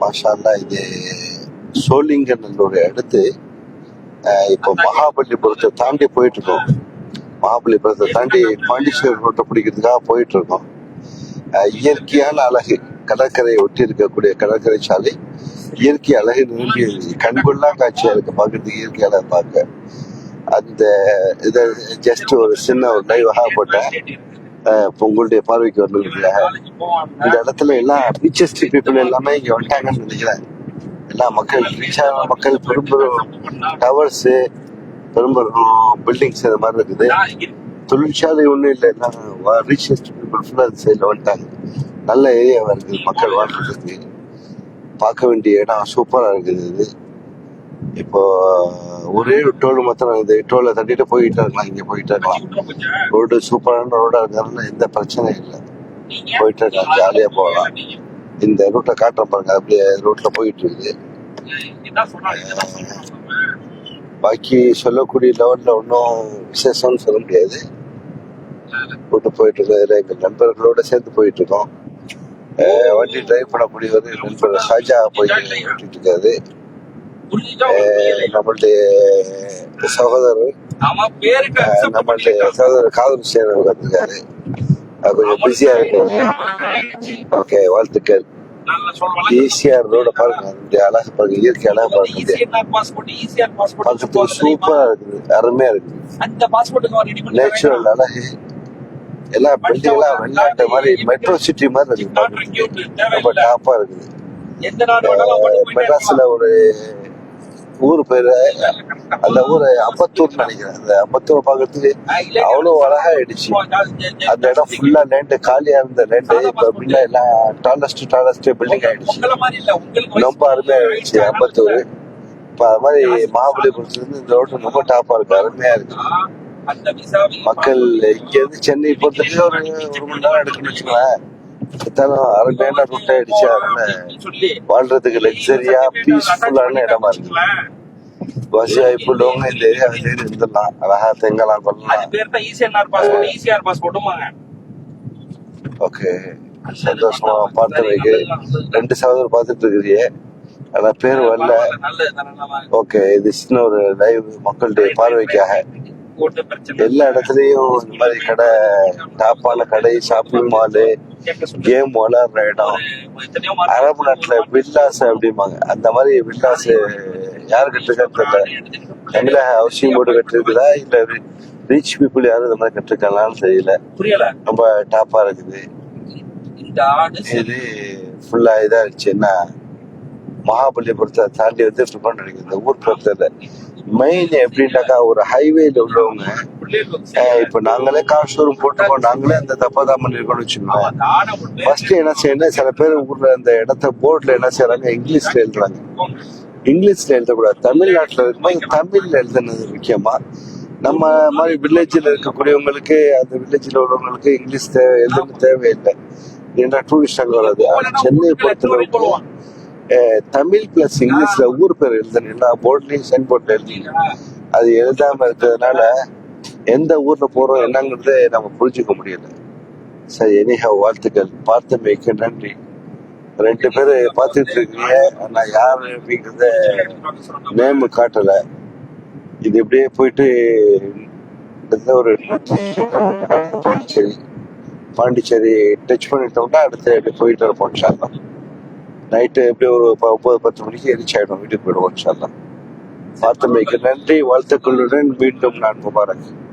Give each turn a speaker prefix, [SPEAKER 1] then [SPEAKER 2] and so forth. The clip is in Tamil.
[SPEAKER 1] மாஷால்லா இது சோழிங்கநல்லூர் அடுத்து இப்போ மகாபலிபுரத்தை தாண்டி போயிட்டு இருக்கோம் மகாபலிபுரத்தை தாண்டி பாண்டிச்சேரி ரோட்டை பிடிக்கிறதுக்காக போயிட்டு இருக்கோம் இயற்கையான அழகு கடற்கரையை ஒட்டி இருக்கக்கூடிய கடற்கரை சாலை இயற்கை அழகு நிரம்பியது கண்கொள்ளா காட்சியா இருக்கு. பார்க்கறதுக்கு இயற்கை அழகு பார்க்க. அந்த இதை ஜஸ்ட் ஒரு சின்ன ஒரு லைவாக போட்டேன். உங்களுடைய பார்வைக்கு வரணுங்களா இந்த இடத்துல எல்லா பீச்சஸ்ட் பீப்புள் எல்லாமே இங்க வந்துட்டாங்கன்னு நினைக்கிறேன். எல்லா மக்கள் ரீச்சான மக்கள் பெரும்பெரும் டவர்ஸ் பெரும்பெரும் பில்டிங்ஸ் இது மாதிரி இருக்குது. தொழிற்சாலை ஒன்றும் இல்லை எல்லாம் ரீச்சஸ்ட் பீப்புள் ஃபுல்லாக அந்த சைடில் வந்துட்டாங்க. நல்ல ஏரியாவாக இருக்குது மக்கள் வாழ்றதுக்கு. பார்க்க வேண்டிய இடம் சூப்பராக இருக்குது. இது இப்போ ஒரே டோல் மாத்திரம் இந்த டோலை தட்டிட்டு போயிட்டு இருக்கலாம் இங்கே போயிட்டு இருக்கலாம். ரோடு சூப்பரான ரோடாக இருக்கிறதுனால எந்த பிரச்சனையும் இல்லை. போயிட்டு இருக்கலாம் ஜாலியாக போகலாம். இந்த ரூட்டை காட்டுற பாருங்க அப்படியே ரூட்ல போயிட்டு இருக்குது பாக்கி சொல்லக்கூடிய லெவல்ல ஒன்றும் விசேஷம்னு சொல்ல முடியாது. ரூட்டு போயிட்டு இருக்காரு எங்க நண்பர்களோட சேர்ந்து போயிட்டு இருக்கோம். வண்டி டிரைவ் பண்ணக்கூடியவர் நண்பர் ஷாஜா போய் ஓட்டிட்டு இருக்காரு. நம்மளுடைய சகோதரர் நம்மளுடைய. சகோதரர் காதல் சேவை உட்காந்துருக்காரு கொஞ்சம் பிஸியா இருக்கு ஓகே வாழ்த்துக்கள். ஈசிஆர் ரோட பாருங்க. அழகு பாருங்க. இயற்கை அழகு பாருங்க? சூப்பரா இருக்குது. அருமையா
[SPEAKER 2] அந்த பண்ணி
[SPEAKER 1] நேச்சுரல் அழகு. எல்லா பில்டிங்லாம் வெளிநாட்டு மாதிரி மெட்ரோ சிட்டி மாதிரி பார்க்கறதுக்கு. ரொம்ப டாப்பா இருக்குது. மெட்ராஸ்ல ஒரு ஊர் பேரு அந்த ஊர் அப்பத்தூர் நினைக்கிறேன். அந்த அப்பத்தூர் பார்க்கறதுக்கு அவ்வளோ அழகா ஆயிடுச்சு அந்த இடம் ஃபுல்லா லேண்டு காலியா இருந்த லேண்டு இப்ப அப்படின்னா எல்லாம் டாலஸ்ட் டாலஸ்ட் பில்டிங் ஆயிடுச்சு. ரொம்ப அருமையா ஆயிடுச்சு அம்பத்தூர். இப்ப அது மாதிரி மகாபலிபுரத்துல இருந்து இந்த ரோடு ரொம்ப டாப்பா இருக்கு. அருமையா இருக்கு. மக்கள் இங்க இருந்து சென்னை பொறுத்தவரைக்கும் ஒரு ஒரு மணி நேரம் எடுக்கணும்னு வச்சுக்கோங்களேன். இருந்தாலும் அருமையான ரூட் ஆயிடுச்சு அதனால
[SPEAKER 2] சொல்லி
[SPEAKER 1] வாழ்றதுக்கு லக்ஸரியா பீஸ்ஃபுல்லான இடமா இருக்கு. வசதி வாய்ப்பு உள்ளவங்க இந்த ஏரியா சைடு இருந்துடலாம் அழகா தெங்கலாம் கொள்ளலாம். ஓகே சந்தோஷமா பார்த்தவைக்கு ரெண்டு சகோதரர் பார்த்துட்டு இருக்கிறீங்க. ஆனா பேர் வரல. ஓகே இது சின்ன ஒரு லைவ் மக்களுடைய பார்வைக்காக.
[SPEAKER 2] பிரச்சனை.
[SPEAKER 1] எல்லா இடத்துலயும் இந்த மாதிரி கடை டாப்பான கடை ஷாப்பிங் மாலு கேம் விளையாடுற இடம். அரபு நாட்டுல வில்லாஸ் அப்படிம்பாங்க. அந்த மாதிரி வில்லாஸ் யாரு கட்டுருக்கான்னு தெரியல தமிழக ஹவுசிங் போர்டு கட்டிருக்குதா இல்ல ரீச் பீப்புள் யாரும் இந்த மாதிரி கட்டிருக்காங்களான்னு தெரியல. ரொம்ப டாப்பா இருக்குது. இது ஃபுல்லா இதா இருந்துச்சு என்ன? மகாபலிபுரத்தை தாண்டி வந்து இருக்குது. இந்த ஊர் பக்கத்துல. மெயின் எப்படின்னாக்கா ஒரு ஹைவேல உள்ளவங்க இப்ப நாங்களே கார் ஷோரூம் போட்டுருக்கோம். நாங்களே அந்த தப்பா தான் பண்ணிருக்கோம்னு வச்சுக்கோங்களேன். ஃபர்ஸ்ட் என்ன செய்யணும் சில பேர் ஊர்ல அந்த இடத்த போர்ட்ல என்ன செய்யறாங்க இங்கிலீஷ்ல எழுதுறாங்க. இங்கிலீஷ்ல எழுதக்கூடாது. தமிழ்நாட்டுல இருக்கும்போது தமிழ்ல எழுதுனது முக்கியமா நம்ம மாதிரி வில்லேஜ்ல இருக்கக்கூடியவங்களுக்கு அந்த வில்லேஜ்ல உள்ளவங்களுக்கு இங்கிலீஷ் தேவை எழுதுன்னு தேவையில்லை. ஏன்னா டூரிஸ்ட் அங்கே வராது. ஆனா சென்னை பொறுத்தளவுக்கு தமிழ் பிளஸ் இங்கிலீஷ்ல ஊர் பேர் எழுதுனீங்கன்னா போர்ட்லயும் சைன் போர்ட்ல எழுதிங்க அது எழுதாம இருக்கிறதுனால எந்த ஊர்ல போறோம் என்னங்கிறத நம்ம புரிஞ்சுக்க முடியல. சரி எனிஹா வாழ்த்துக்கள். பார்த்தமைக்கு நன்றி. ரெண்டு பேர் பார்த்துட்டு இருக்கீங்க. நான் யார் அப்படிங்கிறத நேம் காட்டல. இது இப்படியே போயிட்டு ஒரு பாண்டிச்சேரி பாண்டிச்சேரி டச் பண்ணிட்டோம்னா அடுத்து போயிட்டு இருப்போம் இன்ஷால்லாம் நைட்டு எப்படியும் ஒரு ப- ஒன்பது பத்து மணிக்கு ரீச் ஆகிடும் வீட்டுக்கு போயிடுவோம் இன்ஷால்லாம் பார்த்தமைக்கு நன்றி வாழ்த்துக்களுடன் மீண்டும் நான் முபாரக்.